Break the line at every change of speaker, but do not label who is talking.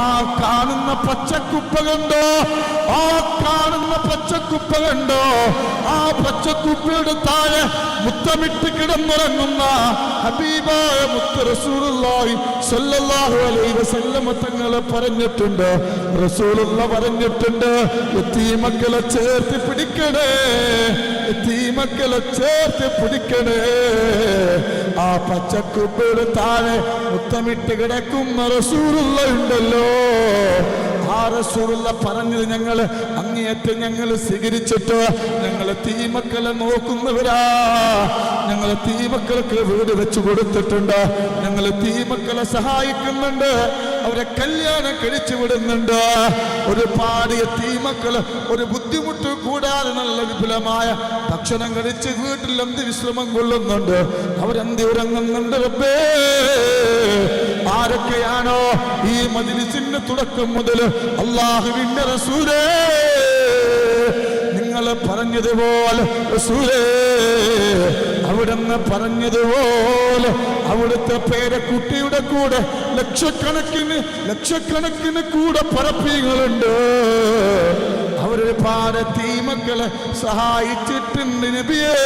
ആ കാണുന്ന പച്ചക്കുപ്പ കണ്ടോ? ആ കാണുന്ന പച്ചക്കുപ്പ കണ്ടോ? ആ പച്ചക്കുപ്പയുടെ താഴെ മുത്തമിട്ട് കിടന്നുറങ്ങുന്ന ഹബീബായ മുത്ത് റസൂലുള്ളാഹി സ്വല്ലല്ലാഹു അലൈഹി വസല്ലമ തങ്ങളെ പറഞ്ഞിട്ടുണ്ട്. റസൂലുള്ള പറഞ്ഞിട്ടുണ്ട് എത്തീമക്കളെ ചേർത്ത് പിടിക്കണേ എത്തീമക്കളെ ചേർത്ത് പിടിക്കണേ. പച്ചക്കുപ്പയുടെ താഴെ മുത്തമിട്ട് കിടക്കുന്ന റസൂറുള്ള ഉണ്ടല്ലോ. ആ റസൂറുള്ള പറഞ്ഞത് ഞങ്ങൾ അങ്ങേയറ്റം ഞങ്ങൾ സ്വീകരിച്ചിട്ട് ഞങ്ങൾ തീമക്കളെ നോക്കുന്നവരാ. ഞങ്ങൾ തീമക്കൾക്ക് വീട് വെച്ചു കൊടുത്തിട്ടുണ്ട്. ഞങ്ങൾ തീമക്കളെ സഹായിക്കുന്നുണ്ട്. അവരെ കല്യാണം കഴിച്ചു വിടുന്നുണ്ട്. ഒരുപാട് തീമക്കൾ ഒരു ബുദ്ധിമുട്ട് കൂടാതെ നല്ല വിപുലമായ ഭക്ഷണം കഴിച്ച് വീട്ടിൽ എന്ത് വിശ്രമം കൊള്ളുന്നുണ്ട്? അവരെന്ത് ഉറങ്ങുന്നുണ്ട് റബ്ബേ? ആരൊക്കെയാണോ ഈ മജിലിസിന്റെ തുടക്കം മുതൽ അള്ളാഹുവിന്റെ റസൂലേ? നിങ്ങൾ പറഞ്ഞതുപോലെ റസൂലേ അവിടുന്ന് പറഞ്ഞതുപോലെ അവിടുത്തെ പേരക്കുട്ടിയുടെ കൂടെ ലക്ഷക്കണക്കിന് ലക്ഷക്കണക്കിന് കൂടെ പറപ്പികളുണ്ട്. അവരൊരുപാട് തീമക്കളെ സഹായിച്ചിട്ടുണ്ട് നബിയേ.